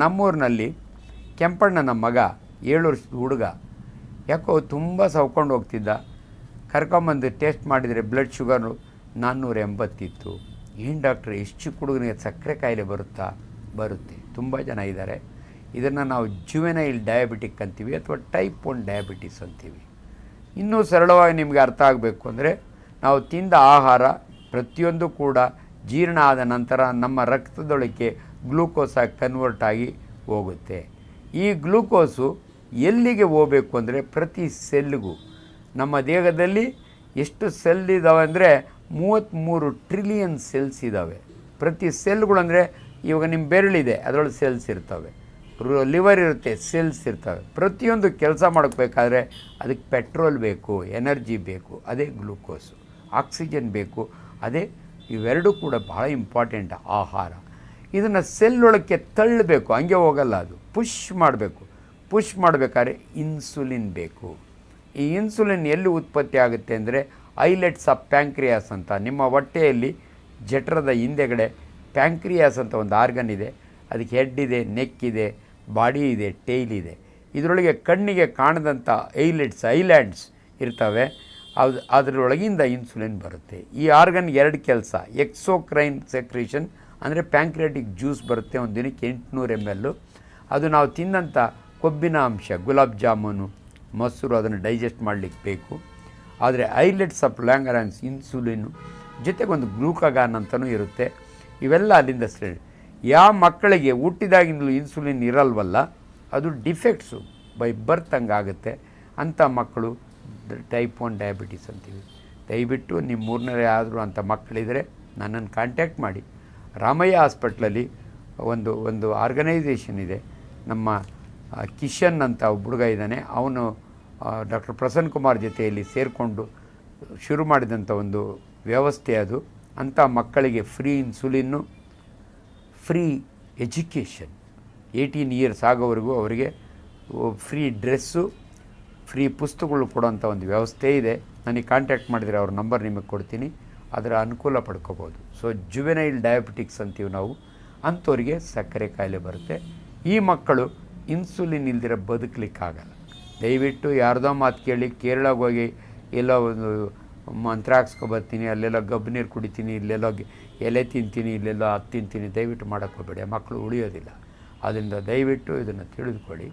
ನಮ್ಮೂರಿನಲ್ಲಿ ಕೆಂಪಣ್ಣನ ಮಗ ಏಳು ವರ್ಷದ ಹುಡುಗ. ಯಾಕೋ ತುಂಬ ಸವ್ಕೊಂಡು ಹೋಗ್ತಿದ್ದ. ಕರ್ಕೊಂಬಂದು ಟೆಸ್ಟ್ ಮಾಡಿದರೆ ಬ್ಲಡ್ ಶುಗರು ನಾನ್ನೂರ ಎಂಬತ್ತಿತ್ತು ಏನು ಡಾಕ್ಟ್ರ್ ಎಷ್ಟು ಚಿಕ್ಕ ಹುಡುಗನಿಗೆ ಸಕ್ಕರೆ ಕಾಯಿಲೆ ಬರುತ್ತಾ? ಬರುತ್ತೆ. ತುಂಬ ಜನ ಇದ್ದಾರೆ. ಇದನ್ನು ನಾವು ಜುವೆನೈಲ್ ಡಯಾಬಿಟಿಕ್ ಅಂತೀವಿ ಅಥವಾ ಟೈಪ್ ಒನ್ ಡಯಾಬಿಟಿಸ್ ಅಂತೀವಿ. ಇನ್ನೂ ಸರಳವಾಗಿ ನಿಮಗೆ ಅರ್ಥ ಆಗಬೇಕು ಅಂದರೆ ನಾವು ತಿಂದ ಆಹಾರ ಪ್ರತಿಯೊಂದು ಕೂಡ ಜೀರ್ಣ ಆದ ನಂತರ ನಮ್ಮ ರಕ್ತದೊಳಕ್ಕೆ ಗ್ಲೂಕೋಸ್ ಆಗಿ ಕನ್ವರ್ಟ್ ಆಗಿ ಹೋಗುತ್ತೆ. ಈ ಗ್ಲೂಕೋಸು ಎಲ್ಲಿಗೆ ಹೋಗಬೇಕು ಅಂದರೆ ಪ್ರತಿ ಸೆಲ್ಗೂ. ನಮ್ಮ ದೇಹದಲ್ಲಿ ಎಷ್ಟು ಸೆಲ್ ಇದ್ದಾವೆ ಅಂದರೆ ಮೂವತ್ತ್ಮೂರು ಟ್ರಿಲಿಯನ್ ಸೆಲ್ಸ್ ಇದ್ದಾವೆ ಪ್ರತಿ ಸೆಲ್ಗಳು ಅಂದರೆ ಇವಾಗ ನಿಮ್ಮ ಬೆರಳಿದೆ, ಅದರೊಳಗೆ ಸೆಲ್ಸ್ ಇರ್ತವೆ. ಲಿವರ್ ಇರುತ್ತೆ, ಸೆಲ್ಸ್ ಇರ್ತವೆ. ಪ್ರತಿಯೊಂದು ಕೆಲಸ ಮಾಡಬೇಕಾದ್ರೆ ಅದಕ್ಕೆ ಪೆಟ್ರೋಲ್ ಬೇಕು, ಎನರ್ಜಿ ಬೇಕು, ಅದೇ ಗ್ಲೂಕೋಸು. ಆಕ್ಸಿಜನ್ ಬೇಕು, ಅದೇ ಇವೆರಡೂ ಕೂಡ ಭಾಳ ಇಂಪಾರ್ಟೆಂಟ್ ಆಹಾರ. ಇದನ್ನು ಸೆಲ್ಲೊಳಕ್ಕೆ ತಳ್ಳಬೇಕು, ಹಂಗೆ ಹೋಗಲ್ಲ ಅದು. ಪುಷ್ ಮಾಡಬೇಕು. ಪುಷ್ ಮಾಡಬೇಕಾದ್ರೆ ಇನ್ಸುಲಿನ್ ಬೇಕು. ಈ ಇನ್ಸುಲಿನ್ ಎಲ್ಲಿ ಉತ್ಪತ್ತಿ ಆಗುತ್ತೆ ಅಂದರೆ ಐಲೆಟ್ಸ್ ಆಫ್ ಪ್ಯಾಂಕ್ರಿಯಾಸ್ ಅಂತ. ನಿಮ್ಮ ಹೊಟ್ಟೆಯಲ್ಲಿ ಜಠರದ ಹಿಂದೆಗಡೆ ಪ್ಯಾಂಕ್ರಿಯಾಸ್ ಅಂತ ಒಂದು ಆರ್ಗನ್ ಇದೆ. ಅದಕ್ಕೆ ಹೆಡ್ ಇದೆ ನೆಕ್ ಇದೆ ಬಾಡಿ ಇದೆ ಟೈಲ್ ಇದೆ. ಇದರೊಳಗೆ ಕಣ್ಣಿಗೆ ಕಾಣದಂಥ ಐಲೆಟ್ಸ್ ಐಲ್ಯಾಂಡ್ಸ್ ಇರ್ತವೆ. ಅದು, ಅದರೊಳಗಿಂದ ಇನ್ಸುಲಿನ್ ಬರುತ್ತೆ. ಈ ಆರ್ಗನ್ ಎರಡು ಕೆಲಸ ಎಕ್ಸೋಕ್ರೈನ್ ಸೆಕ್ರೇಷನ್ ಅಂದರೆ ಪ್ಯಾಂಕ್ರೇಟಿಕ್ ಜ್ಯೂಸ್ ಬರುತ್ತೆ ಒಂದು ದಿನಕ್ಕೆ ಎಂಟುನೂರು ಎಂ ಎಲ್ಲು ಅದು ನಾವು ತಿಂದಂಥ ಕೊಬ್ಬಿನ ಅಂಶ, ಗುಲಾಬ್ ಜಾಮೂನು, ಮೊಸರು ಅದನ್ನು ಡೈಜೆಸ್ಟ್ ಮಾಡಲಿಕ್ಕೆ ಬೇಕು. ಆದರೆ ಐಲೆಟ್ಸ್ ಆಫ್ ಲ್ಯಾಂಗರಾನ್ಸ್, ಇನ್ಸುಲಿನು ಜೊತೆಗೊಂದು ಗ್ಲೂಕಗಾನ್ ಅಂತಲೂ ಇರುತ್ತೆ. ಇವೆಲ್ಲ ಅಲ್ಲಿಂದ ಸರಿ ಯಾವ ಮಕ್ಕಳಿಗೆ ಹುಟ್ಟಿದಾಗಿಂದಲೂ ಇನ್ಸುಲಿನ್ ಇರಲ್ವಲ್ಲ, ಅದು ಡಿಫೆಕ್ಟ್ಸು, ಬೈ ಬರ್ತ್ ಹಂಗಾಗುತ್ತೆ. ಅಂಥ ಮಕ್ಕಳು ಟೈಪ್ ಒನ್ ಡಯಾಬಿಟಿಸ್ ಅಂತೀವಿ. ದಯವಿಟ್ಟು ನಿಮ್ಮ ಮೂರನೇ ಆದರೂ ಅಂಥ ಮಕ್ಕಳಿದ್ರೆ ನನ್ನನ್ನು ಕಾಂಟ್ಯಾಕ್ಟ್ ಮಾಡಿ. ರಾಮಯ್ಯ ಹಾಸ್ಪಿಟ್ಲಲ್ಲಿ ಒಂದು ಒಂದು ಆರ್ಗನೈಸೇಷನ್ ಇದೆ. ನಮ್ಮ ಕಿಶನ್ ಅಂತ ಒಬ್ಬ ಹುಡುಗ ಇದ್ದಾನೆ. ಅವನು ಡಾಕ್ಟರ್ ಪ್ರಸನ್ನ ಕುಮಾರ್ ಜೊತೆಯಲ್ಲಿ ಸೇರಿಕೊಂಡು ಶುರು ಮಾಡಿದಂಥ ಒಂದು ವ್ಯವಸ್ಥೆ ಅದು. ಅಂಥ ಮಕ್ಕಳಿಗೆ free insulin, free education. Eighteen years ಆಗೋವರೆಗೂ ಅವರಿಗೆ ಫ್ರೀ ಡ್ರೆಸ್ಸು, ಫ್ರೀ ಪುಸ್ತಕಗಳು ಕೊಡೋಂಥ ಒಂದು ವ್ಯವಸ್ಥೆ ಇದೆ. ನನಗೆ ಕಾಂಟ್ಯಾಕ್ಟ್ ಮಾಡಿದರೆ ಅವ್ರ ನಂಬರ್ ನಿಮಗೆ ಕೊಡ್ತೀನಿ. ಅದರ ಅನುಕೂಲ ಪಡ್ಕೋಬೋದು. ಸೊ ಜುವೆನೈಲ್ ಡಯಾಬಿಟಿಕ್ಸ್ ಅಂತೀವಿ ನಾವು, ಅಂಥವ್ರಿಗೆ ಸಕ್ಕರೆ ಕಾಯಿಲೆ ಬರುತ್ತೆ. ಈ ಮಕ್ಕಳು ಇನ್ಸುಲಿನ್ ಇಲ್ದಿರ ಬದುಕಲಿಕ್ಕಾಗಲ್ಲ. ದಯವಿಟ್ಟು ಯಾರ್ದೋ ಮಾತು ಕೇಳಿ, ಕೇರಳಗೆ ಹೋಗಿ ಎಲ್ಲೋ ಒಂದು ಮಂತ್ರ ಹಾಕ್ಸ್ಕೊಬರ್ತೀನಿ ಅಲ್ಲೆಲ್ಲ ಗಬ್ಬು ನೀರು ಕುಡಿತೀನಿ, ಇಲ್ಲೆಲ್ಲೋ ಎಲೆ ತಿಂತೀನಿ, ಇಲ್ಲೆಲ್ಲೋ ಅದು ತಿಂತೀನಿ, ದಯವಿಟ್ಟು ಮಾಡೋಕ್ಕೆ ಹೋಗಬೇಡಿ. ಮಕ್ಕಳು ಉಳಿಯೋದಿಲ್ಲ. ಆದ್ದರಿಂದ ದಯವಿಟ್ಟು ಇದನ್ನು ತಿಳಿದುಕೊಳ್ಳಿ.